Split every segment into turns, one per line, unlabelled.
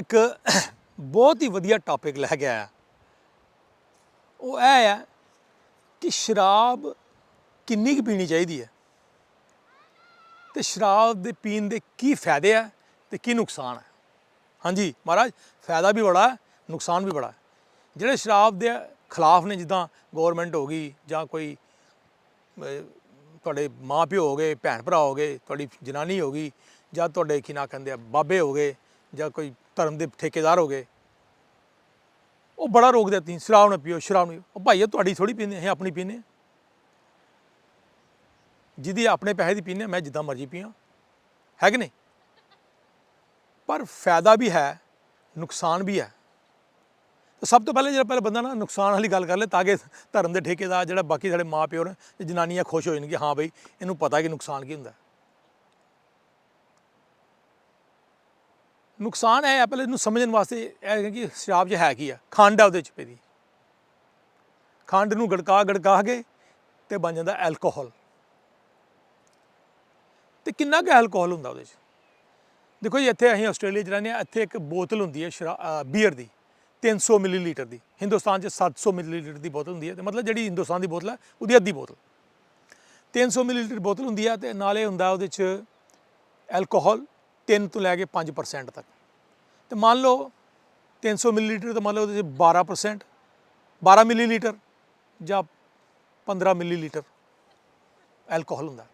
ਇੱਕ ਬਹੁਤ ਹੀ ਵਧੀਆ ਟੌਪਿਕ ਲੈ ਕੇ ਆਇਆ। ਉਹ ਇਹ ਹੈ ਕਿ ਸ਼ਰਾਬ ਕਿੰਨੀ ਕੁ ਪੀਣੀ ਚਾਹੀਦੀ ਹੈ ਤੇ ਸ਼ਰਾਬ ਦੇ ਪੀਣ ਦੇ ਕੀ ਫਾਇਦੇ ਆ ਤੇ ਕੀ ਨੁਕਸਾਨ ਹੈ ਹਾਂਜੀ, ਮਹਾਰਾਜ, ਫਾਇਦਾ ਵੀ ਬੜਾ ਹੈ ਨੁਕਸਾਨ ਵੀ ਬੜਾ। ਹੈ ਜਿਹੜੇ ਸ਼ਰਾਬ ਦੇ ਖਿਲਾਫ ਨੇ, ਜਿੱਦਾਂ ਗਵਰਨਮੈਂਟ ਹੋ ਗਈ ਜਾਂ ਕੋਈ ਤੁਹਾਡੇ ਮਾਂ ਪਿਓ ਹੋ ਗਏ ਭੈਣ ਭਰਾ ਹੋ ਗਏ, ਤੁਹਾਡੀ ਜਨਾਨੀ ਹੋ ਗਈ ਜਾਂ ਤੁਹਾਡੇ ਕੀ ਨਾ ਕਹਿੰਦੇ ਆ, ਬਾਬੇ ਹੋ ਗਏ ਜਾਂ ਕੋਈ ਧਰਮ ਦੇ ਠੇਕੇਦਾਰ ਹੋ ਗਏ, ਉਹ ਬੜਾ ਰੋਕਦੇ ਆ ਸ਼ਰਾਬ ਨਾ ਪੀਓ, ਸ਼ਰਾਬ ਨਹੀਂ। ਉਹ ਭਾਈ ਇਹ ਤੁਹਾਡੀ ਥੋੜੀ ਪੀਂਦੇ, ਅਸੀਂ ਆਪਣੀ ਪੀਂਦੇ ਜਿਹਦੀ ਆਪਣੇ ਪੈਸੇ ਦੀ ਪੀਂਦੇ ਮੈਂ ਜਿੱਦਾਂ ਮਰਜ਼ੀ ਪੀਆਂ ਹੈ ਕਿ ਨਹੀਂ? ਪਰ ਫਾਇਦਾ ਵੀ ਹੈ, ਨੁਕਸਾਨ ਵੀ ਹੈ। ਤਾਂ ਸਭ ਤੋਂ ਪਹਿਲੇ ਜਿਹੜਾ ਪਹਿਲੇ ਬੰਦਾ ਨਾ ਨੁਕਸਾਨ ਵਾਲੀ ਗੱਲ ਕਰ ਲੈ, ਤਾਂ ਕਿ ਧਰਮ ਦੇ ਠੇਕੇਦਾਰ ਜਿਹੜਾ ਬਾਕੀ ਸਾਡੇ ਮਾਂ ਪਿਓ ਨੇ ਜਨਾਨੀਆਂ ਖੁਸ਼ ਹੋ ਜਾਣਗੀਆਂ, ਹਾਂ ਬਈ, ਇਹਨੂੰ ਪਤਾ ਕਿ ਨੁਕਸਾਨ ਕੀ ਹੁੰਦਾ। ਨੁਕਸਾਨ ਹੈ ਪਹਿਲੇ ਇਹਨੂੰ ਸਮਝਣ ਵਾਸਤੇ ਇਹ ਕਿ ਸ਼ਰਾਬ 'ਚ ਹੈ ਕੀ ਆ? ਖੰਡ ਆ ਉਹਦੇ 'ਚ ਪਈ ਖੰਡ ਨੂੰ ਗੜਕਾ ਗੜਕਾ ਕੇ ਤੇ ਬਣ ਜਾਂਦਾ ਐਲਕੋਹਲ ਤੇ ਕਿੰਨਾ ਕੁ ਐਲਕੋਹਲ ਹੁੰਦਾ ਉਹਦੇ 'ਚ? ਦੇਖੋ ਜੀ, ਇੱਥੇ ਅਸੀਂ ਆਸਟ੍ਰੇਲੀਆ 'ਚ ਰਹਿੰਦੇ ਹਾਂ, ਇੱਥੇ ਇੱਕ ਬੋਤਲ ਹੁੰਦੀ ਹੈ ਸ਼ਰਾ ਬੀਅਰ ਦੀ 300 ਮਿਲੀਲੀਟਰ ਦੀ। ਹਿੰਦੁਸਤਾਨ 'ਚ 700 ਮਿਲੀਲੀਟਰ ਦੀ ਬੋਤਲ ਹੁੰਦੀ ਹੈ ਤੇ ਮਤਲਬ ਜਿਹੜੀ ਹਿੰਦੁਸਤਾਨ ਦੀ ਬੋਤਲ ਹੈ, ਉਹਦੀ ਅੱਧੀ ਬੋਤਲ। 300 ਮਿਲੀਲੀਟਰ ਬੋਤਲ ਹੁੰਦੀ ਹੈ ਤੇ ਨਾਲੇ ਹੁੰਦਾ ਉਹਦੇ 'ਚ ਐਲਕੋਹਲ 3 ਤੋਂ ਲੈ ਕੇ 5% ਤੱਕ। ਤੇ ਮੰਨ ਲਓ 300 ਮਿਲੀਲੀਟਰ ਤਾਂ ਮੰਨ ਲਓ ਉਹਦੇ 'ਚ 12% 12 ਮਿਲੀਲੀਟਰ ਜਾਂ 15 ਮਿਲੀਲੀਟਰ ਐਲਕੋਹਲ ਹੁੰਦਾ।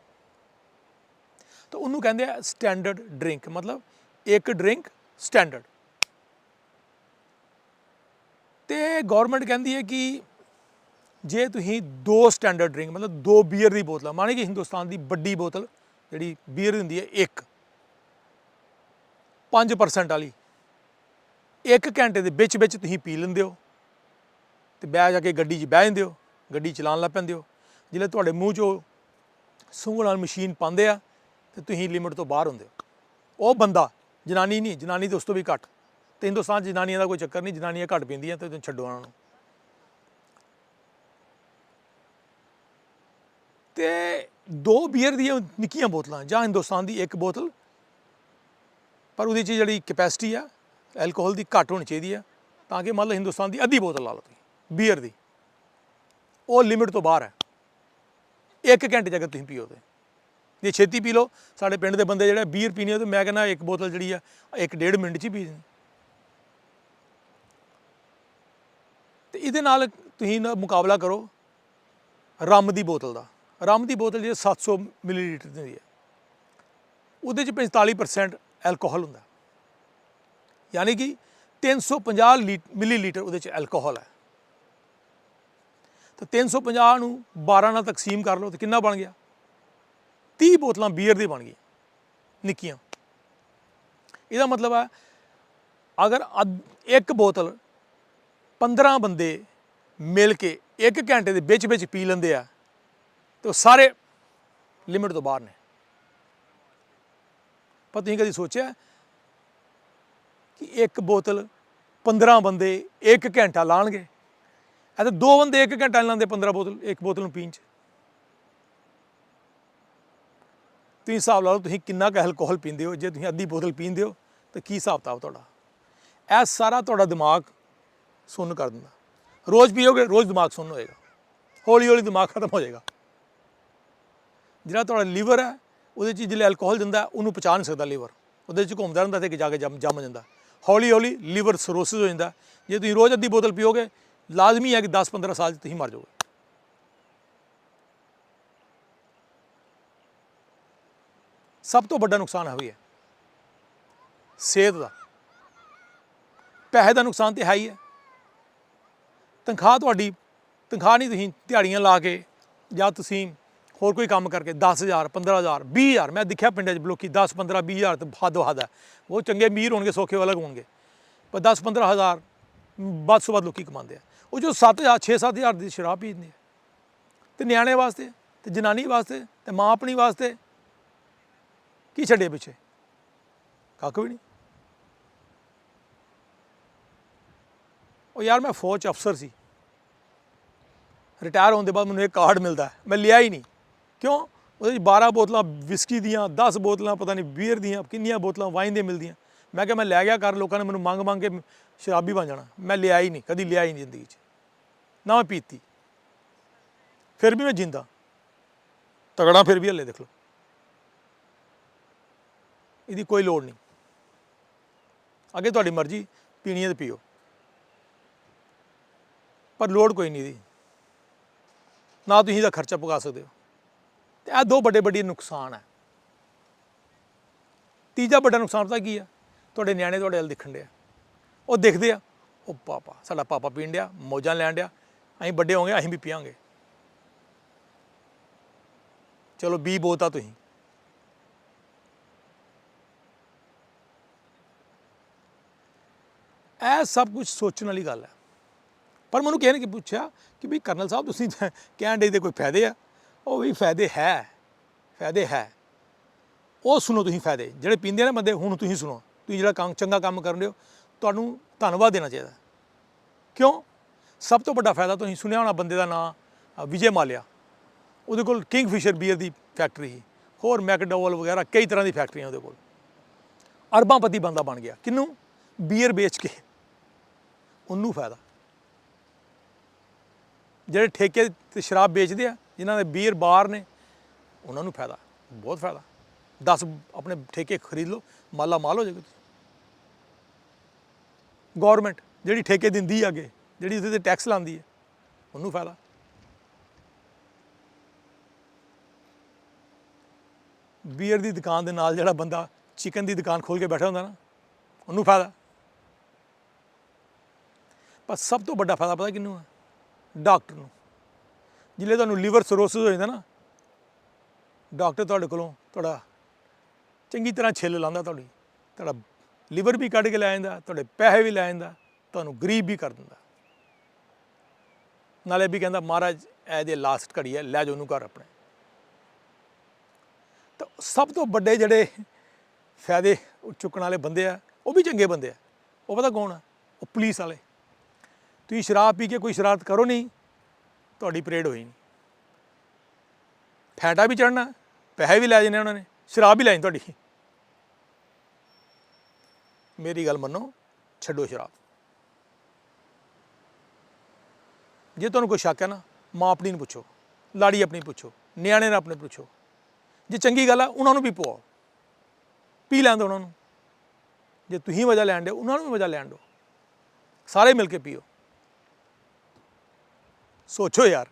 ਤਾਂ ਉਹਨੂੰ ਕਹਿੰਦੇ ਆ ਸਟੈਂਡਰਡ ਡਰਿੰਕ ਮਤਲਬ ਇੱਕ ਡਰਿੰਕ ਸਟੈਂਡਰਡ ਤੇ ਗਵਰਨਮੈਂਟ ਕਹਿੰਦੀ ਹੈ ਕਿ ਜੇ ਤੁਸੀਂ ਦੋ ਸਟੈਂਡਰਡ ਡਰਿੰਕ ਮਤਲਬ ਦੋ ਬੀਅਰ ਦੀ ਬੋਤਲਾਂ, ਮਾਨੇ ਕਿ ਹਿੰਦੁਸਤਾਨ ਦੀ ਵੱਡੀ ਬੋਤਲ ਜਿਹੜੀ ਬੀਅਰ ਹੁੰਦੀ ਹੈ, ਇੱਕ। 5% ਵਾਲੀ। ਇੱਕ ਘੰਟੇ ਦੇ ਵਿੱਚ ਵਿੱਚ ਤੁਸੀਂ ਪੀ ਲੈਂਦੇ ਹੋ। ਤੇ ਬਹਿ ਜਾ ਕੇ ਗੱਡੀ 'ਚ ਬਹਿ ਜਾਂਦੇ ਹੋ, ਗੱਡੀ ਚਲਾਉਣ ਲੱਗ ਪੈਂਦੇ ਹੋ। ਜਿਹੜੇ ਤੁਹਾਡੇ ਮੂੰਹ 'ਚੋਂ ਸੂੰਘਣ ਨਾਲ ਮਸ਼ੀਨ ਪਾਉਂਦੇ ਆ, ਤੇ ਤੁਸੀਂ ਲਿਮਿਟ ਤੋਂ ਬਾਹਰ ਹੁੰਦੇ ਹੋ। ਉਹ ਬੰਦਾ, ਜਨਾਨੀ ਨਹੀਂ, ਜਨਾਨੀ ਤੇ ਉਸ ਤੋਂ ਵੀ ਘੱਟ। ਤੇ ਹਿੰਦੁਸਤਾਨ 'ਚ ਜਨਾਨੀਆਂ ਦਾ ਕੋਈ ਚੱਕਰ ਨਹੀਂ, ਜਨਾਨੀਆਂ ਘੱਟ ਪੀਂਦੀਆਂ ਤੇ ਤੁਸੀਂ ਛੱਡੋ ਉਹਨਾਂ ਨੂੰ। ਤੇ ਦੋ ਬੀਅਰ ਦੀਆਂ ਨਿੱਕੀਆਂ ਬੋਤਲਾਂ ਜਾਂ ਹਿੰਦੁਸਤਾਨ ਦੀ ਇੱਕ ਬੋਤਲ ਪਰ ਉਹਦੇ 'ਚ ਜਿਹੜੀ ਕੈਪੈਸਿਟੀ ਆ ਐਲਕੋਹਲ ਦੀ ਘੱਟ ਹੋਣੀ ਚਾਹੀਦੀ ਆ, ਤਾਂ ਕਿ ਮੰਨ ਲਓ ਹਿੰਦੁਸਤਾਨ ਦੀ ਅੱਧੀ ਬੋਤਲ ਲਾ ਲਓ ਤੁਸੀਂ ਬੀਅਰ ਦੀ। ਉਹ ਲਿਮਿਟ ਤੋਂ ਬਾਹਰ ਹੈ ਇੱਕ ਘੰਟੇ ਜਗਰ ਤੁਸੀਂ ਪੀਓ ਤੇ। ਜੇ ਛੇਤੀ ਪੀ ਲਓ, ਸਾਡੇ ਪਿੰਡ ਦੇ ਬੰਦੇ ਜਿਹੜੇ ਬੀਅਰ ਪੀਣੀ ਆ, ਤੇ ਮੈਂ ਕਹਿੰਦਾ ਇੱਕ ਬੋਤਲ ਜਿਹੜੀ ਆ, ਇੱਕ ਡੇਢ ਮਿੰਟ 'ਚ ਹੀ ਪੀ ਜਾਂਦੇ ਤੇ ਇਹਦੇ ਨਾਲ ਤੁਸੀਂ ਨਾ ਮੁਕਾਬਲਾ ਕਰੋ, ਰਮ ਦੀ ਬੋਤਲ ਦਾ। ਰਮ ਦੀ ਬੋਤਲ ਜਿਹੜੀ 700 ਮਿਲੀਲੀਟਰ ਦੀ ਹੁੰਦੀ ਹੈ ਉਹਦੇ ਚ 45% ਐਲਕੋਹਲ ਹੁੰਦਾ। ਯਾਨੀ ਕਿ 350 ਲੀ- ਮਿਲੀਲੀਟਰ ਉਹਦੇ ਚ ਐਲਕੋਹਲ ਹੈ। ਤਾਂ 350 ਨੂੰ 12 ਨਾਲ ਤਕਸੀਮ ਕਰ ਲਓ ਤੇ ਕਿੰਨਾ ਬਣ ਗਿਆ? 30 ਬੋਤਲਾਂ ਬੀਅਰ ਦੀ ਬਣ ਗਈ ਨਿੱਕੀਆਂ। ਇਹਦਾ ਮਤਲਬ ਹੈ, ਅਗਰ ਅੱਧ- ਇੱਕ ਬੋਤਲ 15 ਬੰਦੇ ਮਿਲ ਕੇ ਇੱਕ ਘੰਟੇ ਦੇ ਵਿੱਚ ਵਿੱਚ ਪੀ ਲੈਂਦੇ ਆ, ਤੇ ਉਹ ਸਾਰੇ ਲਿਮਿਟ ਤੋਂ ਬਾਹਰ ਨੇ। ਪਰ ਤੁਸੀਂ ਕਦੀ ਸੋਚਿਆ ਕਿ ਇੱਕ ਬੋਤਲ 15 ਬੰਦੇ ਇੱਕ ਘੰਟਾ ਲਾਣਗੇ? ਇਹ ਤਾਂ ਦੋ ਬੰਦੇ ਇੱਕ ਘੰਟਾ ਨਹੀਂ ਲਾਉਂਦੇ 15 ਬੋਤਲ, ਇੱਕ ਬੋਤਲ ਨੂੰ ਪੀਣ ਚ। ਤੁਸੀਂ ਹਿਸਾਬ ਲਾ ਲਓ, ਤੁਸੀਂ ਕਿੰਨਾ ਕੁ ਅਲਕੋਹਲ ਪੀਂਦੇ ਹੋ? ਜੇ ਤੁਸੀਂ ਅੱਧੀ ਬੋਤਲ ਪੀਂਦੇ ਹੋ, ਤਾਂ ਕੀ ਹਿਸਾਬ ਕਿਤਾਬ ਤੁਹਾਡਾ? ਇਹ ਸਾਰਾ ਤੁਹਾਡਾ ਦਿਮਾਗ ਸੁੰਨ ਕਰ ਦਿੰਦਾ। ਰੋਜ਼ ਪੀਓਗੇ, ਰੋਜ਼ ਦਿਮਾਗ ਸੁੰਨ ਹੋਏਗਾ। ਹੌਲੀ ਹੌਲੀ ਦਿਮਾਗ ਖਤਮ ਹੋ ਜਾਏਗਾ। ਜਿਹੜਾ ਤੁਹਾਡਾ ਲੀਵਰ ਹੈ ਉਹਦੇ 'ਚ ਜਿਹੜੇ ਐਲਕੋਹਲ ਦਿੰਦਾ, ਉਹਨੂੰ ਪਚਾ ਨਹੀਂ ਸਕਦਾ ਲੀਵਰ ਉਹਦੇ 'ਚ ਘੁੰਮਦਾ ਰਹਿੰਦਾ ਤੇ ਜਾ ਕੇ ਜੰਮ ਜੰਮ ਜਾਂਦਾ। ਹੌਲੀ ਹੌਲੀ ਲੀਵਰ ਸਰੋਸਿਸ ਹੋ ਜਾਂਦਾ। ਜੇ ਤੁਸੀਂ ਰੋਜ਼ ਅੱਧੀ ਬੋਤਲ ਪੀਓਗੇ, ਲਾਜ਼ਮੀ ਹੈ ਕਿ 10-15 ਸਾਲ 'ਚ ਤੁਸੀਂ ਮਰ ਜਾਓਗੇ। ਸਭ ਤੋਂ ਵੱਡਾ ਨੁਕਸਾਨ ਇਹ ਹੈ। ਸਿਹਤ ਦਾ। ਪੈਸੇ ਦਾ ਨੁਕਸਾਨ ਤੇ ਹੈ ਹੀ ਹੈ। ਤਨਖਾਹ ਤੁਹਾਡੀ ਤਨਖਾਹ ਨਹੀਂ ਤੁਸੀਂ ਦਿਹਾੜੀਆਂ ਲਾ ਕੇ ਜਾਂ ਤੁਸੀਂ ਹੋਰ ਕੋਈ ਕੰਮ ਕਰਕੇ 10000 15000 20000 ਮੈਂ ਦੇਖਿਆ ਪਿੰਡਾਂ 'ਚ ਲੋਕੀ 10 15 20000 ਤੇ ਹੱਦ ਹੱਦ ਹੈ। ਉਹ ਚੰਗੇ ਅਮੀਰ ਹੋਣਗੇ, ਸੌਖੇ ਵਾਲੇ ਹੋਣਗੇ। ਪਰ 10 15000 ਵੱਧ ਤੋਂ ਵੱਧ ਲੋਕੀ ਕਮਾਉਂਦੇ ਆ। ਉਹ ਜੋ 7000 6 7000 ਦੀ ਸ਼ਰਾਬ ਪੀਂਦੇ ਆ। ਤੇ ਨਿਆਣੇ ਵਾਸਤੇ, ਤੇ ਜਨਾਨੀ ਵਾਸਤੇ, ਤੇ ਮਾਂ ਆਪਣੀ ਵਾਸਤੇ ਕੀ ਛੱਡੇ ਪਿੱਛੇ? ਕੱਖ ਵੀ ਨਹੀਂ। ਉਹ ਯਾਰ ਮੈਂ ਫੌਜ ਅਫਸਰ ਸੀ। ਰਿਟਾਇਰ ਹੋਣ ਦੇ ਬਾਅਦ ਮੈਨੂੰ ਇਹ ਕਾਰਡ ਮਿਲਦਾ। ਮੈਂ ਲਿਆ ਹੀ ਨਹੀਂ। ਕਿਉਂ? ਉਹਦੇ 'ਚ 12 ਬੋਤਲਾਂ ਵਿਸਕੀ ਦੀਆਂ 10 ਬੋਤਲਾਂ, ਪਤਾ ਨਹੀਂ ਬੀਅਰ ਦੀਆਂ, ਕਿੰਨੀਆਂ ਬੋਤਲਾਂ ਵਾਈਨ ਦੀਆਂ ਮਿਲਦੀਆਂ। ਮੈਂ ਕਿਹਾ, ਮੈਂ ਲੈ ਗਿਆ ਕਰ ਲੋਕਾਂ ਨੇ ਮੈਨੂੰ ਮੰਗ ਮੰਗ ਕੇ ਸ਼ਰਾਬੀ ਬਣ ਜਾਣਾ। ਮੈਂ ਲਿਆ ਹੀ ਨਹੀਂ, ਕਦੀ ਲਿਆ ਹੀ ਨਹੀਂ ਜ਼ਿੰਦਗੀ 'ਚ। ਨਾ ਮੈਂ ਪੀਤੀ। ਫਿਰ ਵੀ ਮੈਂ ਜਿੰਦਾ। ਤਗੜਾ ਫਿਰ ਵੀ ਹੱਲੇ ਦੇਖ ਲਓ। ਇਹਦੀ ਕੋਈ ਲੋੜ ਨਹੀਂ। ਅੱਗੇ ਤੁਹਾਡੀ ਮਰਜ਼ੀ ਪੀਣੀ ਹੈ ਤੇ ਪੀਓ। ਪਰ ਲੋੜ ਕੋਈ ਨਹੀਂ ਦੀ ਨਾ ਤੁਸੀਂ ਇਹਦਾ ਖਰਚਾ ਪਕਾ ਸਕਦੇ ਹੋ। ਤੇ ਇਹ ਦੋ ਵੱਡੇ ਵੱਡੇ ਨੁਕਸਾਨ ਹੈ ਤੀਜਾ ਵੱਡਾ ਨੁਕਸਾਨ ਤਾਂ ਕੀ ਆ? ਤੁਹਾਡੇ ਨਿਆਣੇ ਤੁਹਾਡੇ ਵੱਲ ਦਿਖਣ ਡਿਆ ਉਹ ਦੇਖਦੇ ਆ ਉਹ ਪਾਪਾ, ਸਾਡਾ ਪਾਪਾ ਪੀਣ ਡਿਆ, ਮੌਜਾਂ ਲੈਣ ਡਿਆ, ਅਸੀਂ ਵੱਡੇ ਹੋਗੇ ਅਸੀਂ ਵੀ ਪੀਵਾਂਗੇ। ਚਲੋ ਬੀ ਬੋਤਾ ਤੁਸੀਂ। ਇਹ ਸਭ ਕੁਝ ਸੋਚਣ ਵਾਲੀ ਗੱਲ ਹੈ ਪਰ ਮੈਨੂੰ ਕਿਸੇ ਨੇ ਕੀ ਪੁੱਛਿਆ ਕਿ ਵੀ ਕਰਨਲ ਸਾਹਿਬ, ਤੁਸੀਂ ਕਹਿਣ ਦੇ ਦੇ ਕੋਈ ਫਾਇਦੇ ਆ? ਉਹ ਵੀ ਫਾਇਦੇ ਹੈ ਫਾਇਦੇ ਹੈ। ਉਹ ਸੁਣੋ ਤੁਸੀਂ ਫਾਇਦੇ, ਜਿਹੜੇ ਪੀਂਦੇ ਆ ਨਾ ਬੰਦੇ, ਹੁਣ ਤੁਸੀਂ ਸੁਣੋ। ਤੁਸੀਂ ਜਿਹੜਾ ਕੰਮ, ਚੰਗਾ ਕੰਮ ਕਰਨ ਰਹੇ ਹੋ, ਤੁਹਾਨੂੰ ਧੰਨਵਾਦ ਦੇਣਾ ਚਾਹੀਦਾ। ਕਿਉਂ? ਸਭ ਤੋਂ ਵੱਡਾ ਫਾਇਦਾ ਤੁਸੀਂ ਸੁਣਿਆ ਹੋਣਾ ਬੰਦੇ ਦਾ ਨਾਮ ਵਿਜੇ ਮਾਲਿਆ। ਉਹਦੇ ਕੋਲ ਕਿੰਗ ਫਿਸ਼ਰ ਬੀਅਰ ਦੀ ਫੈਕਟਰੀ ਸੀ। ਹੋਰ ਮੈਕਡੋਵਲ ਵਗੈਰਾ, ਕਈ ਤਰ੍ਹਾਂ ਦੀ ਫੈਕਟਰੀਆਂ ਉਹਦੇ ਕੋਲ। ਅਰਬਾਂਪਤੀ ਬੰਦਾ ਬਣ ਗਿਆ। ਕਿੰਨੂੰ? ਬੀਅਰ ਵੇਚ ਕੇ। ਉਹਨੂੰ ਫਾਇਦਾ। ਜਿਹੜੇ ਠੇਕੇ ਤੇ ਸ਼ਰਾਬ ਵੇਚਦੇ ਆ ਜਿਨ੍ਹਾਂ ਦੇ ਬੀਅਰ ਬਾਹਰ ਨੇ, ਉਹਨਾਂ ਨੂੰ ਫਾਇਦਾ, ਬਹੁਤ ਫਾਇਦਾ। 10 ਆਪਣੇ ਠੇਕੇ ਖਰੀਦ ਲਓ, ਮਾਲਾ ਮਾਲ ਹੋ ਜਾਏਗਾ ਗਵਰਨਮੈਂਟ ਜਿਹੜੀ ਠੇਕੇ ਦਿੰਦੀ ਆ ਅੱਗੇ, ਜਿਹੜੀ ਉਹਦੇ ਤੇ ਟੈਕਸ ਲਾਉਂਦੀ ਹੈ ਉਹਨੂੰ ਫਾਇਦਾ। ਬੀਅਰ ਦੀ ਦੁਕਾਨ ਦੇ ਨਾਲ ਜਿਹੜਾ ਬੰਦਾ ਚਿਕਨ ਦੀ ਦੁਕਾਨ ਖੋਲ ਕੇ ਬੈਠਾ ਹੁੰਦਾ ਨਾ, ਉਹਨੂੰ ਫਾਇਦਾ। ਪਰ ਸਭ ਤੋਂ ਵੱਡਾ ਫਾਇਦਾ ਪਤਾ ਕਿਹਨੂੰ ਹੈ ਡਾਕਟਰ ਨੂੰ। ਜਿਲੇ ਤੁਹਾਨੂੰ ਲੀਵਰ ਸਰੋਸਿਸ ਹੋ ਜਾਂਦਾ ਨਾ, ਡਾਕਟਰ ਤੁਹਾਡੇ ਕੋਲੋਂ ਤੁਹਾਡਾ ਚੰਗੀ ਤਰ੍ਹਾਂ ਛਿੱਲ ਲਾਉਂਦਾ ਤੁਹਾਡੀ, ਤੁਹਾਡਾ ਲੀਵਰ ਵੀ ਕੱਢ ਕੇ ਲੈ ਜਾਂਦਾ, ਤੁਹਾਡੇ ਪੈਸੇ ਵੀ ਲੈ ਜਾਂਦਾ, ਤੁਹਾਨੂੰ ਗਰੀਬ ਵੀ ਕਰ ਦਿੰਦਾ। ਨਾਲੇ ਵੀ ਕਹਿੰਦਾ, ਮਹਾਰਾਜ, ਇਹ ਦੇ ਲਾਸਟ ਘੜੀ ਹੈ, ਲੈ ਜਾਓ ਉਹਨੂੰ ਘਰ ਆਪਣੇ। ਤਾਂ ਸਭ ਤੋਂ ਵੱਡੇ ਜਿਹੜੇ ਫਾਇਦੇ ਚੁੱਕਣ ਵਾਲੇ ਬੰਦੇ ਆ, ਉਹ ਵੀ ਚੰਗੇ ਬੰਦੇ ਆ। ਉਹ ਪਤਾ ਕੌਣ ਆ? ਉਹ ਪੁਲਿਸ ਵਾਲੇ। ਤੁਸੀਂ ਸ਼ਰਾਬ ਪੀ ਕੇ ਕੋਈ ਸ਼ਰਾਰਤ ਕਰੋ ਨਹੀਂ ਤੁਹਾਡੀ ਪਰੇਡ ਹੋਈ ਨਹੀਂ ਫੈਂਟਾ ਵੀ ਚੜਨਾ ਪੈਸੇ ਵੀ ਲੈ ਜਾਣੇ ਉਹਨਾਂ ਨੇ, ਸ਼ਰਾਬ ਵੀ ਲੈਣੀ ਤੁਹਾਡੀ। ਮੇਰੀ ਗੱਲ ਮੰਨੋ, ਛੱਡੋ ਸ਼ਰਾਬ। ਜੇ ਤੁਹਾਨੂੰ ਕੋਈ ਸ਼ੱਕ ਹੈ ਨਾ, ਮਾਂ ਆਪਣੀ ਨੂੰ ਪੁੱਛੋ, ਲਾੜੀ ਆਪਣੀ ਪੁੱਛੋ, ਨਿਆਣੇ ਨੂੰ ਆਪਣੇ ਪੁੱਛੋ। ਜੇ ਚੰਗੀ ਗੱਲ ਆ, ਉਹਨਾਂ ਨੂੰ ਵੀ ਪਵਾਓ ਪੀ ਲੈਣ ਦਿਓ ਉਹਨਾਂ ਨੂੰ। ਜੇ ਤੁਸੀਂ ਮਜ਼ਾ ਲੈਣ ਦਿਓ, ਉਹਨਾਂ ਨੂੰ ਵੀ ਮਜ਼ਾ ਲੈਣ ਦਿਓ। ਸਾਰੇ ਮਿਲ ਕੇ ਪੀਓ। ਸੋਚੋ ਯਾਰ।